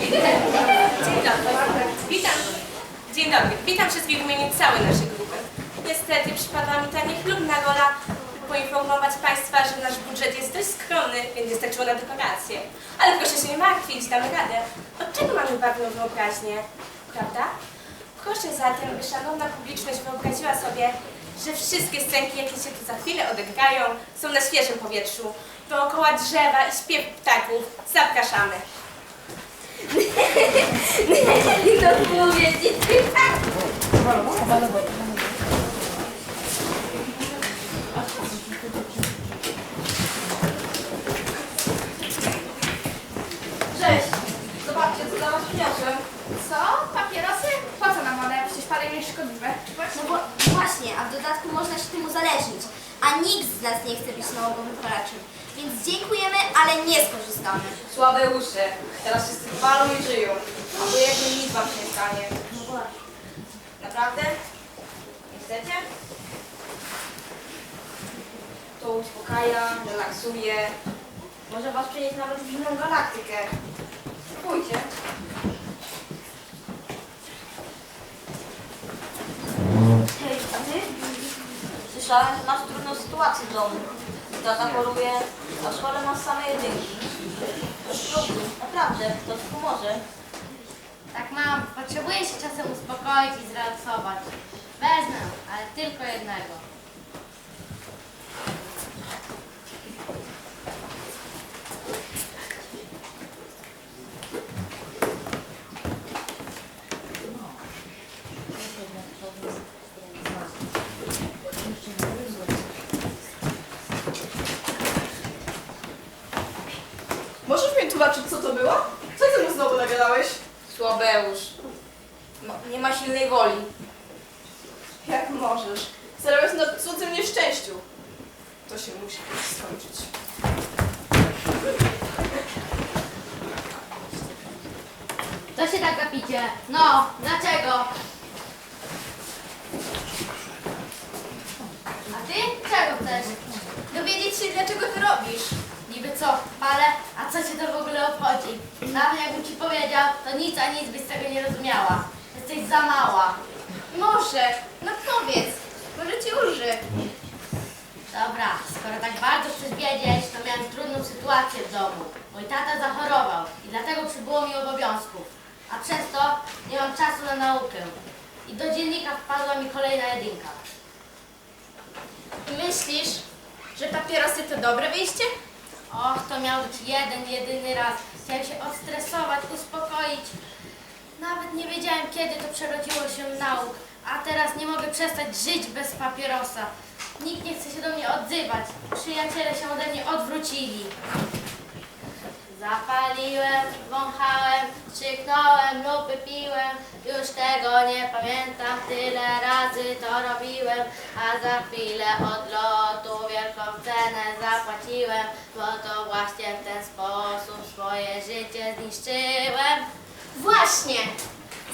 Dzień dobry. Witam. Dzień dobry. Witam wszystkich w imieniu całej naszej grupy. Niestety przypadła mi ta niechlubna rola poinformować Państwa, że nasz budżet jest dość skromny, więc nie starczyło na dekoracje. Ale proszę się nie martwić, damy radę. Od czego mamy barwną wyobraźnię, prawda? Proszę zatem, by szanowna publiczność wyobraziła sobie, że wszystkie scenki, jakie się tu za chwilę odegrają, są na świeżym powietrzu. Dookoła drzewa i śpiew ptaków. Zapraszamy. To powiedzieć. Cześć! Zobaczcie, co dla was przyniosłem. Co? Papierosy? Po co nam one? Przecież palenie jest szkodliwe. No właśnie, a w dodatku można się tym uzależnić. A nikt z nas nie chce być nałogowym palaczem. Więc dziękujemy, ale nie skorzystamy. Słabe uszy. Teraz wszyscy chwalą i żyją. A wy jakby nic wam się nie stanie. No właśnie. Naprawdę? Nie chcecie? To uspokaja, relaksuje. Może was przenieść nawet w inną galaktykę. Spróbujcie. Hej, a ty? Że masz trudną sytuację w domu. Tata choruje, a w szkole masz same jedynki. Spróbuj, naprawdę, to ci pomoże. Tak mam, potrzebuję się czasem uspokoić i zrelaksować. Wezmę, ale tylko jednego. Możesz mi tłumaczyć, co to było? Co ty mu znowu nagadałeś? Słabeusz. No, nie ma silnej woli. Jak możesz? Zarabiasz na cudzym nieszczęściu. To się musi kiedyś skończyć. Co się tak gapicie? No, dlaczego? A ty? Czego chcesz? Dowiedzieć się, dlaczego to robisz. Niby co, palę? A co cię to w ogóle obchodzi? Nawet jakbym ci powiedział, to nic a nic byś z tego nie rozumiała. Jesteś za mała. Może. No powiedz. Może ci ulży. Dobra, skoro tak bardzo chcesz wiedzieć, to miałem trudną sytuację w domu. Mój tata zachorował i dlatego przybyło mi obowiązków. A przez to nie mam czasu na naukę. I do dziennika wpadła mi kolejna jedynka. Myślisz, że papierosy to dobre wyjście? Och, to miał być jeden, jedyny raz. Chciałem się odstresować, uspokoić. Nawet nie wiedziałem, kiedy to przerodziło się w nauk. A teraz nie mogę przestać żyć bez papierosa. Nikt nie chce się do mnie odzywać. Przyjaciele się ode mnie odwrócili. Zapaliłem, wąchałem, krzyknąłem lub piłem. Już tego nie pamiętam, tyle razy to robiłem. A za chwilę odlotu wielką cenę zapłaciłem. Bo to właśnie w ten sposób swoje życie zniszczyłem. Właśnie.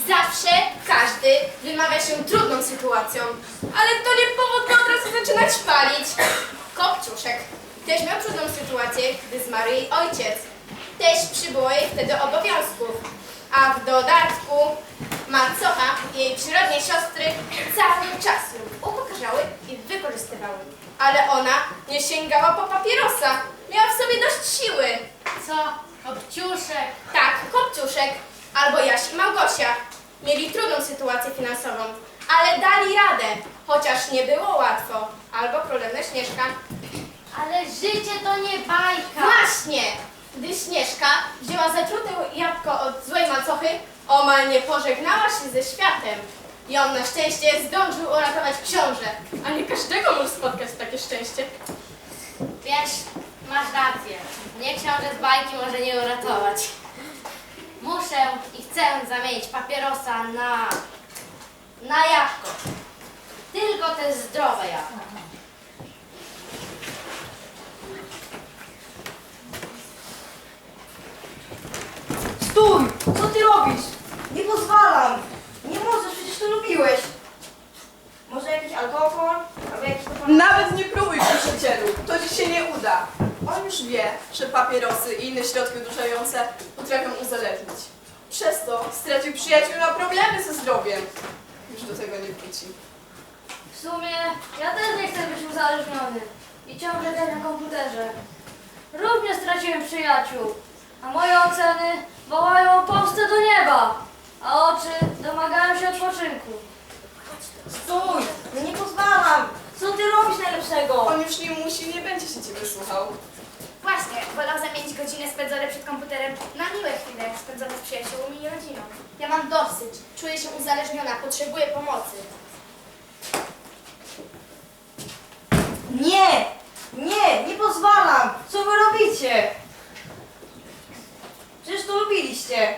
Zawsze każdy wymawia się trudną sytuacją. Ale to nie powód, by od razu zaczynać palić. Kopciuszek też miał trudną sytuację, gdy zmarł jej ojciec. Też przybyło jej wtedy obowiązków. A w dodatku macocha i jej przyrodnie siostry cały czas ją upokarzały i wykorzystywały. Ale ona nie sięgała po papierosa. Miała w sobie dość siły. Co? Kopciuszek. Tak, Kopciuszek albo Jaś i Małgosia mieli trudną sytuację finansową, ale dali radę, chociaż nie było łatwo. Albo królewna Śnieżka. Ale życie to nie bajka. Właśnie, Śnieżka wzięła zatrute jabłko od złej macochy, omal nie pożegnała się ze światem. I on na szczęście zdążył uratować książę. A nie każdego może spotkać takie szczęście. Wiesz, masz rację. Mnie książę z bajki może nie uratować. Muszę i chcę zamienić papierosa na... na jabłko. Tylko te zdrowe jabłko. Stój! Co ty robisz? Nie pozwalam! Nie możesz, przecież to lubiłeś. Może jakiś alkohol? Albo jakiś? Nawet nie próbuj, przyjacielu. To ci się nie uda. On już wie, że papierosy i inne środki odurzające potrafią uzależnić. Przez to stracił przyjaciół i ma problemy ze zdrowiem. Już do tego nie wróci. W sumie ja też nie chcę być uzależniony i ciągle grać na komputerze. Również straciłem przyjaciół, a moje oceny wołają o pomstę do nieba, a oczy domagają się odpoczynku. Stój! No nie pozwalam! Co ty robisz najlepszego? On już nie musi, nie będzie się ciebie słuchał. Właśnie, wolał zamienić godzinę spędzone przed komputerem na miłe chwile spędzone z przyjaciółmi i rodziną. Ja mam dosyć. Czuję się uzależniona, potrzebuję pomocy. Nie! Nie! Nie pozwalam! Co wy robicie? Przecież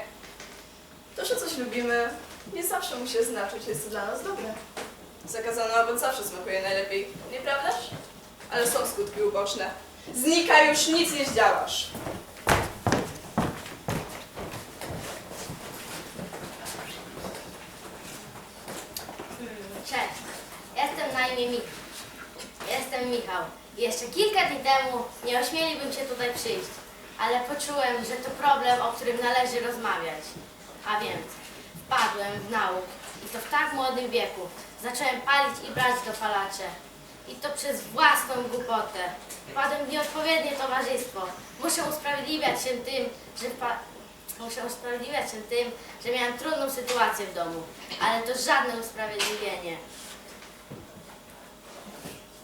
to że coś lubimy, nie zawsze musi znaczyć, jest to dla nas dobre. Zakazany owoc zawsze smakuje najlepiej, nieprawdaż? Ale są skutki uboczne. Znika już, nic nie zdziałasz. Cześć, jestem na imię Michał. Jestem Michał. Jeszcze kilka dni temu nie ośmieliłbym się tutaj przyjść, ale poczułem, że to problem, o którym należy rozmawiać. A więc wpadłem w nauk i to w tak młodym wieku. Zacząłem palić i brać dopalacze. I to przez własną głupotę. Wpadłem w nieodpowiednie towarzystwo. Muszę usprawiedliwiać się tym, że Muszę usprawiedliwiać się tym, że miałem trudną sytuację w domu, ale to żadne usprawiedliwienie.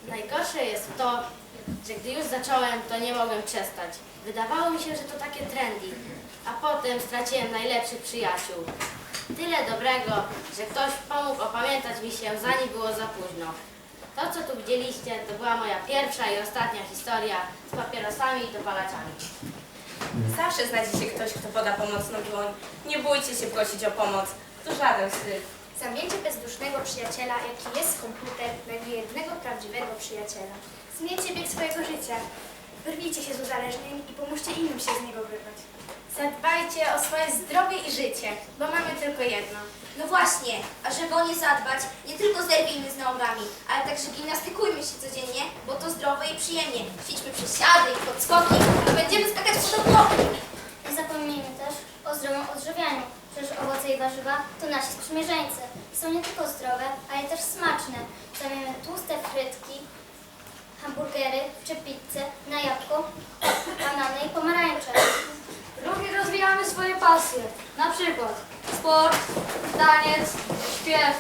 Najgorsze jest to, że gdy już zacząłem, to nie mogłem przestać. Wydawało mi się, że to takie trendy, a potem straciłem najlepszych przyjaciół. Tyle dobrego, że ktoś pomógł opamiętać mi się, zanim było za późno. To, co tu widzieliście, to była moja pierwsza i ostatnia historia z papierosami i dopalaczami. Zawsze znajdzie się ktoś, kto poda pomocną dłoń. Nie bójcie się prosić o pomoc. To żaden wstyd. Zamieńcie bezdusznego przyjaciela, jaki jest komputer, na jednego prawdziwego przyjaciela. Zmieńcie bieg swojego życia. Wyrwijcie się z uzależnień i pomóżcie innym się z niego wyrwać. Zadbajcie o swoje zdrowie i życie, bo mamy tylko jedno. No właśnie, a żeby o nie zadbać, nie tylko zerwijmy z nogami, ale także gimnastykujmy się codziennie, bo to zdrowe i przyjemnie. Ćwiczmy przysiady i podskoki, a będziemy skakać po obłoki. Nie zapomnijmy też o zdrowym odżywianiu. Przecież owoce i warzywa to nasi sprzymierzeńcy. Są nie tylko zdrowe, ale też smaczne. Zamiast tłuste frytki, hamburgery czy pizzę na jabłko, banany i pomarańcze. Również rozwijamy swoje pasje, na przykład sport, taniec, śpiew.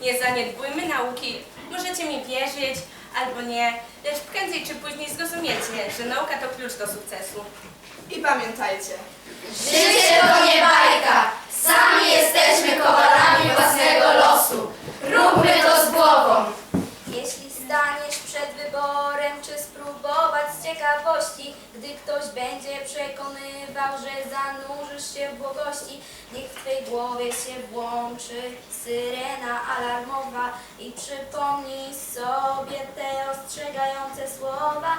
Nie zaniedbujmy nauki. Możecie mi wierzyć albo nie, lecz prędzej czy później zrozumiecie, że nauka to klucz do sukcesu. I pamiętajcie, Życie to nie bajka, sami jesteśmy kowalami własnego losu. Róbmy to z głową. Ciekawości, gdy ktoś będzie przekonywał, że zanurzysz się w błogości, niech w twej głowie się włączy syrena alarmowa i przypomnij sobie te ostrzegające słowa.